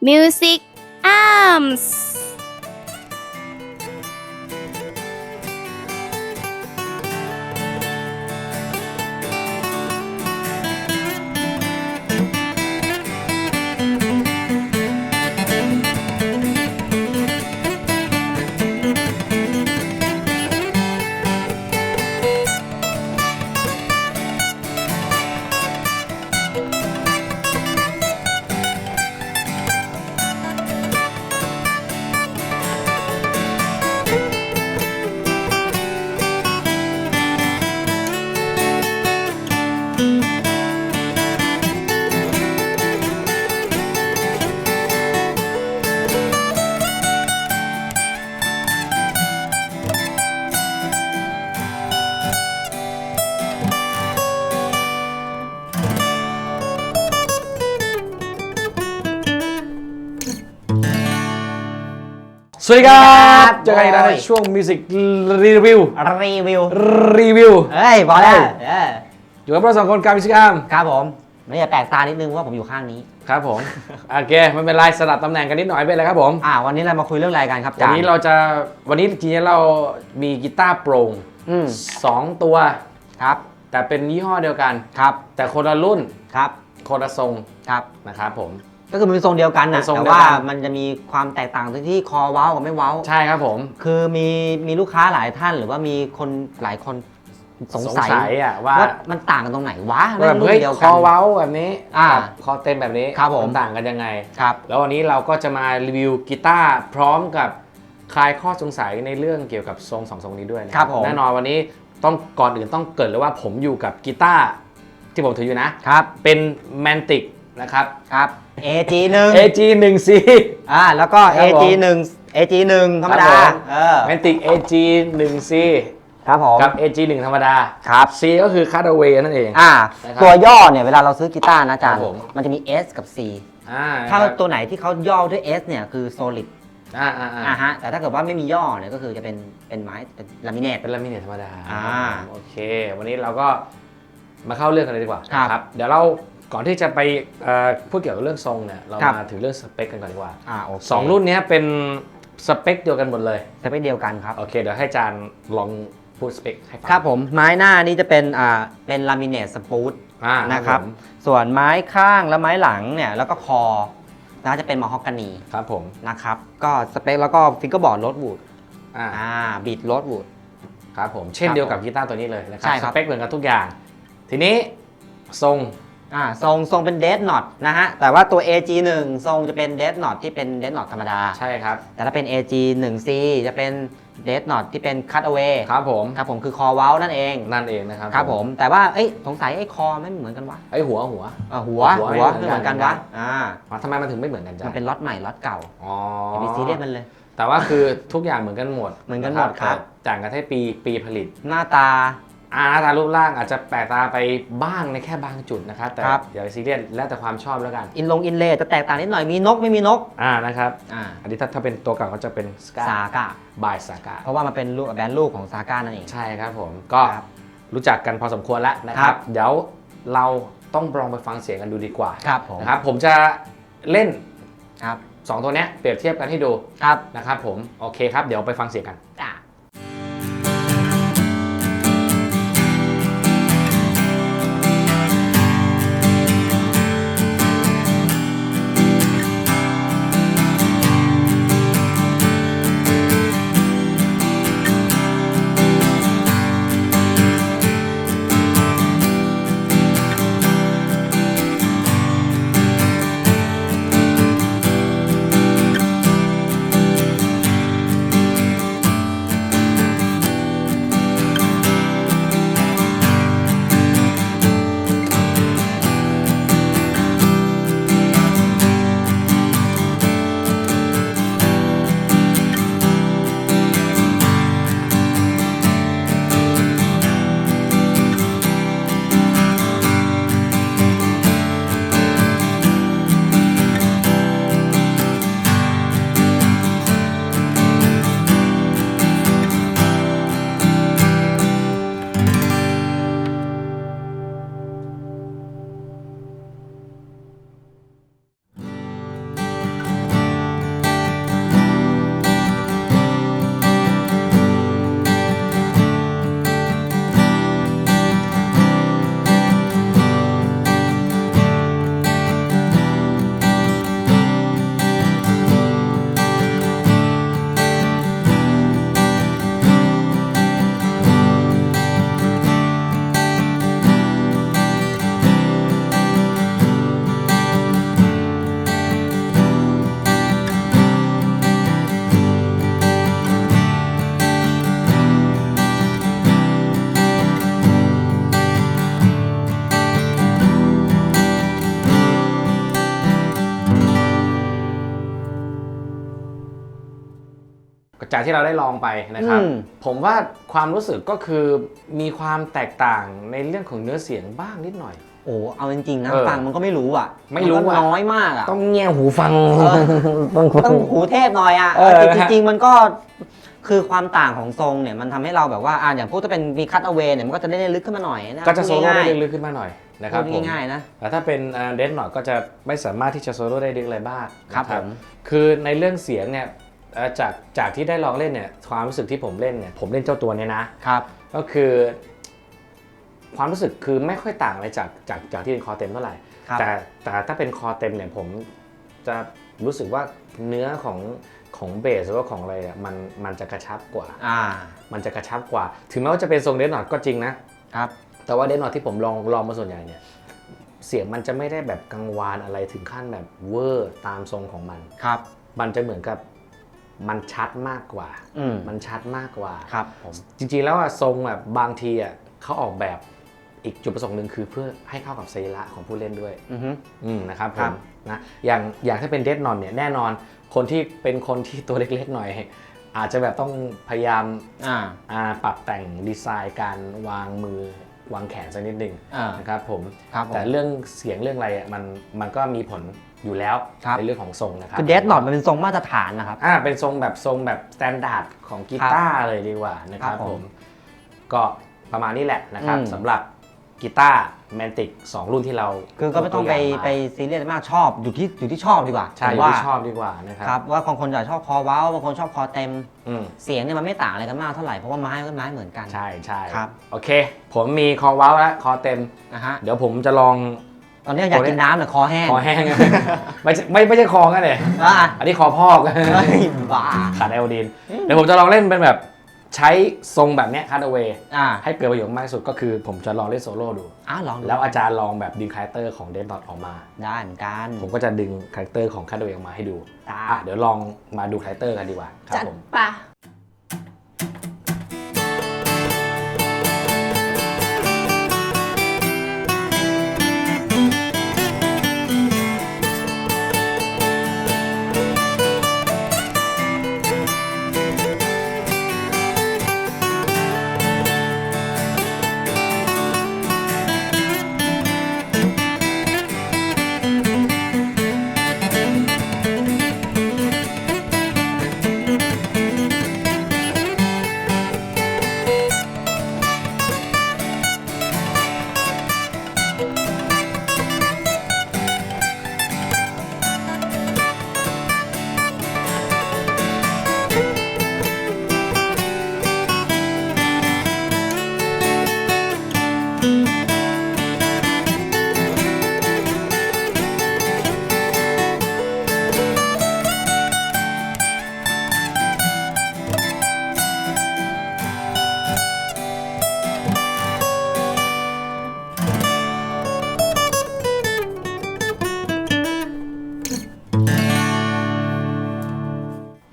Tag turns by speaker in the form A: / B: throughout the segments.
A: Music Arms
B: สวัสดีครั
C: ครับบ
B: เจอกันอีกแล้วใน
C: โอ้ย
B: ช่วง Music Review
C: รีวิว
B: รีวิว
C: เฮ้ยพอแล้วเออ
B: อยู่กับเราสองคนการมิวสิกอาร์ม
C: ครับผมไม่อย่าแปลกตานิดนึงว่าผมอยู่ข้างนี้
B: ครับผม โอเคไม่เป็นไรสลับตำแหน่งกันนิดหน่อยไม่เป็นไรครับผม
C: อ่าวันนี้เรามาคุยเรื่องอะไรกันครับ
B: วัน
C: จาน
B: นี้เราจะวันนี้จริงๆเรามีกีตาร์โปร่ง
C: อืม
B: สองตัว
C: ครับ
B: แต่เป็นยี่ห้อเดียวกัน
C: ครับ
B: แต่คนละรุ่น
C: ครับ
B: คนละทรง
C: ครับ
B: นะครับผม
C: ก็คือมันเป็นทรงเดียวกัน
B: เป็
C: นะ
B: นทรง
C: แต่
B: เดียว
C: ว่า
B: กัน
C: มันจะมีความแตกต่างตรงที่คอเว้ากับไม่เว้า
B: ใช่ครับผม
C: คือมีมีลูกค้าหลายท่านหรือว่ามีคนหลายคนสงสัย
B: อะว่า
C: ว่ามันต่างกันตรงไหนวะ
B: ว่าแบบ
C: รุ่
B: เฮ้ย
C: นเดียว
B: ค
C: กั
B: อนเว้าแบบนี้
C: อ่า
B: กับคอเต็มแบบนี้
C: ครับผม
B: นต่างกันยังไง
C: ครับ
B: แล้ววันนี้เราก็จะมารีวิวกีตาร์พร้อมกับคลายข้อสงสัยในเรื่องเกี่ยวกับทรงสองทรงนี้ด้วยนะครับ
C: ผม
B: แน่นอนวันนี้ต้องก่อนอื่นต้องเกริดเลยว่าผมอยู่กับกีตาร์ที่ผมถืออยู่นะ
C: ครับ
B: เป็น Mantic นะครับ
C: ครับ AG หนึ่ง
B: AG 1 C
C: อ่าแล้วก็
B: ครับผม
C: AG หนึ่ง AG หนึ่งธรรมดา
B: ครับผม
C: เออ
B: Mantic AG 1 C
C: ครับผม
B: กับ AG 1ธรรมดา
C: ครับ
B: C ก็คือ Cutaway นั่นเอง
C: อ่า
B: นะครับ
C: ตัวย่อเนี่ยเวลาเราซื้อกีตาร์นะอาจาร
B: ค
C: ย์
B: รับผม
C: มันจะมี S กับ C
B: อ่า
C: ถ้า
B: ครับ
C: ตัวไหนที่เขาย่อด้วย S เนี่ยคือ solid
B: อ่าอ่าอ่า
C: อ่าฮะ แต่ถ้าเกิดว่าไม่มีย่อเนี่ยก็คือจะเป็นเป็นไม้เป็นลามิเนต
B: เป็นลามิเนตธรรมดา
C: อ่า
B: โอเค วันนี้เราก็มาเข้าเรื่องกันเลยดีกว่า
C: ครับ
B: เดี๋ยวเรา ก่อนที่จะไปเอ่อพูดเกี่ยวกับเรื่องทรงเนี่ยเรา
C: ครับ
B: มาถึงเรื่องสเปคกันก่อนดีกว่า
C: อ่าโอเค
B: สองรุ่นเนี้ยเป็นสเปคเดียวกันหมดเลย
C: จะเป็นเดียวกันครับ
B: โอเคเดี๋ยวให้จานลองพูดสเปคให้ฟัง
C: ครับผมไม้หน้านี่จะเป็นอ่าเป็นลามิเนตสปูต
B: อ่า
C: นะครับ
B: ผม
C: ส่วนไม้ข้างและไม้หลังเนี่ยแล้วก็คอนะจะเป็นมอฮอกกานี
B: ครับผม
C: นะครับก็สเปคแล้วก็ฟิงเกอร์บอร์ดโรดวูด
B: อ่า
C: อ่าบีดโรดวูด
B: ครับผมเช่น
C: ครับ
B: เดียวกับกีตาร์ตัวนี้เลยนะครั
C: ใช่ครับ
B: สเปคเหมือนกันทุกอย่าง ทีนี้ทรง
C: อ่าทรงทรงเป็นเด d น็อตนะฮะ แต่ว่าตัว AG1 ทรงจะเป็นเด d น็อตที่เป็นเด d น็อตธรรมดา
B: ใช่ครับ
C: แต่ถ้าเป็น AG1C จะเป็นเด d น็อตที่เป็น cut away
B: ครับผม
C: ครับผมคือคอเว้านั่นเอง
B: นั่นเองนะครับ
C: ครับผมแต่ว่าเอ้ยสงสัยไอ้คอไม่เหมือนกันวะ
B: ไอยหัวหัว
C: เอ่อหัว
B: หัว
C: หัว
B: ไม่
C: ไม่
B: เห
C: เห
B: มื
C: มื
B: อ
C: อนน
B: กั
C: กันนวะอ่า
B: อ่าทำไมมันถึงไม่เหมือนกันจ้ะ
C: มันเป็นล็อตใหม่ล็อตเก่า
B: อ๋อ
C: อย่าไปซีเรียสมันเลย
B: แต่ว่าคือทุกอย่างเหมือนกันหมด
C: เหมือนกันหมดครับ
B: แต่ต่างกันแค่ปีปีผลิต
C: หน้าตา
B: อ่าหน้าตารูปร่างอาจจะแปลกตาไปบ้างในแค่บางจุดนะครับ แต่
C: ครับ
B: อย่าไปซีเรียสแล้วแต่ความชอบแล้วกัน
C: อินลงอินเลจะแตกต่างนิดหน่อยมีนกไม่มีนก
B: อ่านะครับ
C: อ่า
B: อันนี้ถ้าถ้าเป็นตัวเก่าก็จะเป็นสกา
C: ซากะ
B: บายสากา
C: เพราะว่ามันเป็นลูกแบรนด์ลูกของซากะนั่นเอง
B: ใช่ครับผม ก็
C: ครับ
B: รู้จักกันพอสมควรแล้วนะค
C: ครั
B: รับ
C: บ
B: เดี๋ยวเราต้องลองไปฟังเสียงกันดูดีกว่า
C: ครับผม
B: นะครับ ผมจะเล่น
C: ครับ
B: สองตัวเนี้ยเปรียบเทียบกันให้ดู
C: ครับ
B: นะครับผม โอเคครับ เดี๋ยวไปฟังเสียงกัน
C: จ้า
B: จากที่เราได้ลองไปนะครับ
C: อืม
B: ผมว่าความรู้สึกก็คือมีความแตกต่างในเรื่องของเนื้อเสียงบ้างนิดหน่อย
C: โอ้เอาจริงๆนะ
B: เออ
C: ฟังมันก็ไม่รู้อะ
B: ไม่รู้
C: นก็
B: อะ
C: น้อยมากอะ
B: ต้องเงี่ยหูฟัง
C: เออ ต้องหูเทพหน่อยอะ
B: เออ
C: แต่จริงๆมันก็คือความต่างของทรงเนี่ยมันทำให้เราแบบว่าอ่าอย่างพวกถ้าเป็นมีคัตเอา a y เนี่ยมันก็จะได้ลึกขึ้นมาหน่อยนะ
B: ก็จะโซโล่ได้
C: พูง่าย
B: ลึกๆขึ้นมาหน่อยนะ
C: ๆ
B: ครับ
C: พูด
B: ผม
C: ง่ายๆนะ
B: แต่ถ้าเป็นเดนหน่อยก็จะไม่สามารถที่จะโซโล่ได้ลึกอะไรบ้าง
C: ครับ
B: นะ
C: ผม
B: คือในเรื่องเสียงเนี่ย เอ่อจากจากที่ได้ลองเล่นเนี่ยความรู้สึกที่ผมเล่นเนี่ยผมเล่นเจ้าตัวเนี้ยนะ
C: ครับ
B: ก็คือความรู้สึกคือไม่ค่อยต่างอะไรจากจากจากที่เป็นคอเต็มเท่าไหร่
C: ครับ
B: แต่แต่ถ้าเป็นคอเต็มเนี่ยผมจะรู้สึกว่าเนื้อของของเบสหรือว่าของอะไรอะมันมันจะกระชับกว่า
C: อ่า
B: มันจะกระชับกว่า ถึงแม้ว่าจะเป็นทรงเดนหนอตก็จริงนะ
C: ครับ
B: แต่ว่าเดนหนอตที่ผมลองลองมาส่วนใหญ่เนี่ยเสียงมันจะไม่ได้แบบกังวานอะไรถึงขั้นแบบเวอร์ตามทรงของมัน
C: ครับ
B: มันจะเหมือนกับ มันชัดมากกว่า
C: อืม
B: มันชัดมากกว่า
C: ครับผม
B: จริงๆแล้วอะทรงแบบบางทีอะเขาออกแบบอีกจุดประสงค์หนึ่งคือเพื่อให้เข้ากับสรีระของผู้เล่นด้วย
C: อือฮึ
B: อืมนะครับผ
C: ครั
B: ม
C: บ
B: นะอย่างอย่างถ้าเป็นเดดนอนเนี่ยแน่นอนคนที่เป็นคนที่ตัวเล็กๆหน่อย อาจจะแบบต้องพยายาม
C: อ่า
B: อ่าปรับแต่งดีไซน์การวางมือวางแขนสักนิดหนึ่ง
C: อ่า
B: นะครับผม
C: ครับผม
B: แต่เรื่องเสียงเรื่องอะไรอะมันมันก็มีผล อยู่แล้ว
C: ครับ
B: ในเรื่องของทรงนะครับ
C: คือเด n นอตมันเป็นทรงมาตรฐานนะครับ
B: อ่าเป็นทรงแบบทรงแบบสแตนดาร์ดของกีตาร์เลยดีกว่านะครับ
C: ครับ
B: ผ
C: ผมม
B: ก็ประมาณนี้แหละนะครับ
C: อืม
B: สำหรับกีตาร์แมนติก2รุ่นที่เรา
C: คือก็ไม่ต้องไป
B: ยาา
C: ไปซีเรียสมากชอบอยู่ที่อยู่ที่ชอบดีกว่า
B: ใช่
C: ผม
B: อยู่
C: ว่า
B: ที่ชอบดีกว่านะครั
C: ครับว่าบางคนจะชอบคอเว้าบางคนชอบคอเต็ม
B: อืม
C: เสียงเนี่ยมันไม่ต่างอะไรกันมากเท่าไหร่เพราะว่าไม้ก็ไม้เหมือนกัน
B: ใช่ใช่
C: ครับ
B: โอเค ผมมีคอเว้าและคอเต็ม
C: นะฮะ
B: เดี๋ยวผมจะลอง
C: ตอนนี้อยากกินน้ำแต่คอแห้ง
B: คอแห้ง ไม่ใช่ไม่ไม่ใช่คอกันเลย
C: อะ
B: อันนี้คอพอก
C: เฮ้ยบ้า
B: ขาดไอโอดีนเดี๋ยวผมจะลองเล่นเป็นแบบใช้ทรงแบบเนี้ยคัตเอา a y
C: อ่า
B: ให้เกิดประโยชน์มากที่สุดก็คือผมจะลองเล่นโซโล่ดู
C: อ้าวลองดู
B: แล้วอาจารย์ลองแบบดึงคาแรคเตอร์ของเดนดอทออกมา
C: ได้เหมือนกัน
B: ผมก็จะดึงคาแรคเตอร์ของคาร์ดเวออกมาให้ดู
C: ตา
B: อะเดี๋ยวลองมาดูคาแรคเตอร์กันดีกว่าครับ
A: จัด
B: ผม
A: ปะ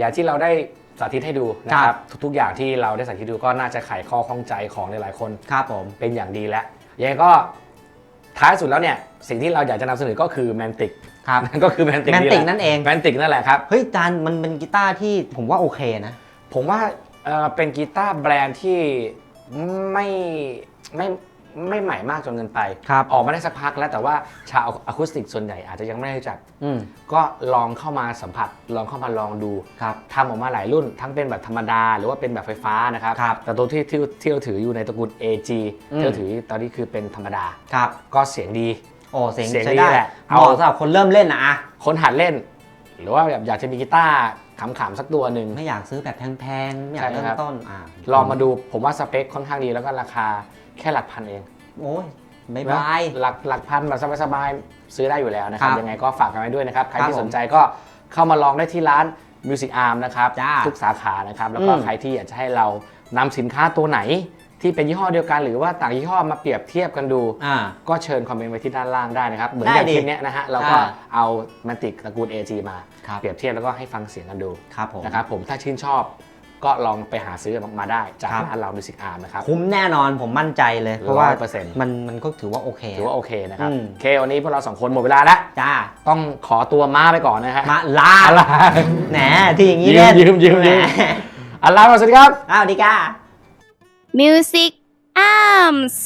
B: อย่างที่เราได้สาธิตให้ดูนะค
C: ครั
B: รับบทุกๆอย่างที่เราได้สาธิตดูก็น่าจะไขข้อข้องใจของหลายๆคน
C: ครับผม
B: เป็นอย่างดีแล้วยังไงก็ท้ายสุดแล้วเนี่ยสิ่งที่เราอยากจะนำเสนอก็คือแมนติก
C: ครับ
B: ก็คือแมนติก
C: แมนติกนั่นเอง
B: แมนติกนั่นแหละครับ
C: เฮ้ยจานมันเป็นกีตาร์ที่ผมว่าโอเคนะ
B: ผมว่าเอ่อเป็นกีตาร์แบรนด์ที่ไม่ไม่ ไม่ใหม่มากจนเกินไป
C: ครับ
B: ออกมาได้สักพักแล้วแต่ว่าชาวอะคูสติกส่วนใหญ่อาจจะยังไม่ได้รู้จัก
C: อืม
B: ก็ลองเข้ามาสัมผัส ลองเข้ามาลองดู
C: ครับ
B: ทำออกมาหลายรุ่น ทั้งเป็นแบบธรรมดา หรือว่าเป็นแบบไฟฟ้านะครับ
C: ครับ
B: แต่ตัวที่ที่ที่เราถืออยู่ในตระกูล AG
C: อืม
B: ที่เราถือตอนนี้คือเป็นธรรมดา
C: ครับ
B: ก็เสียงดี
C: โอ้เสียง
B: เสียง
C: ใช้
B: ดี
C: ได้
B: แหละ
C: เหมาะสำหรับคนเริ่มเล่นนะอะ
B: คนหัดเล่น หรือว่าแบบอยากจะมีกีตาร์ขำๆสักตัวหนึ่ง
C: ไม่อยากซื้อแบบแพงๆไม่อยาก
B: ใช่
C: เริ่
B: ครั
C: ม
B: บ
C: ต้นอ่า
B: ลองมาดูผมว่าสเปคค่อนข้างดีแล้วก็ราคา แค่หลักพันเอง
C: โอ้ยบาย
B: นะ
C: บาย
B: หลักหลักพันแบบสบายๆซื้อได้อยู่แล้วนะครับ
C: ครับ
B: ยังไงก็ฝากกันไว้ด้วยนะครับ ใคร
C: ครับ
B: ที่
C: ผม
B: สนใจก็เข้ามาลองได้ที่ร้าน Music Arm นะครับ
C: จ้า
B: ทุกสาขานะครับ แล้วก็
C: อืม
B: ใครที่อยากจะให้เรานำสินค้าตัวไหนที่เป็นยี่ห้อเดียวกันหรือว่าต่างยี่ห้อมาเปรียบเทียบกันดู
C: อ่า
B: ก็เชิญคอมเมนต์ไว้ที่ด้านล่างได้นะครับ เหมือน
C: ได้
B: อย่าง
C: ดิ
B: คลิปเนี้ยนะฮะเราก็
C: อ่า
B: เอามันติกตระกูล AG มา
C: ครับ
B: เปรียบเทียบแล้วก็ให้ฟังเสียงกันดู
C: ครับผม
B: นะครับผมถ้าชื่นชอบ ก็ลองไปหาซื้อมาได้จาก
C: ครับ
B: ร้านเรา Music Arm นะครับ
C: คุ้มแน่นอนผมมั่นใจเลย เพราะว่า
B: 100%
C: มันมันก็ถือว่าโอเค
B: ถือว่าโอเคนะครับ
C: อืม
B: โอเควันนี้พวกเราสองคนหมดเวลาแล้ว
C: จ้า
B: ต้องขอตัวม้าไปก่อนนะฮะ
C: มาลา
B: อะไร
C: แหนที่อย่างนี้
B: ยื
C: เล่
B: ม
C: น
B: ยืมยืม
C: แห
B: ยืมอัลลาฮ์สวัสดีครับ
C: อ้าวดีก้า
A: Music Arms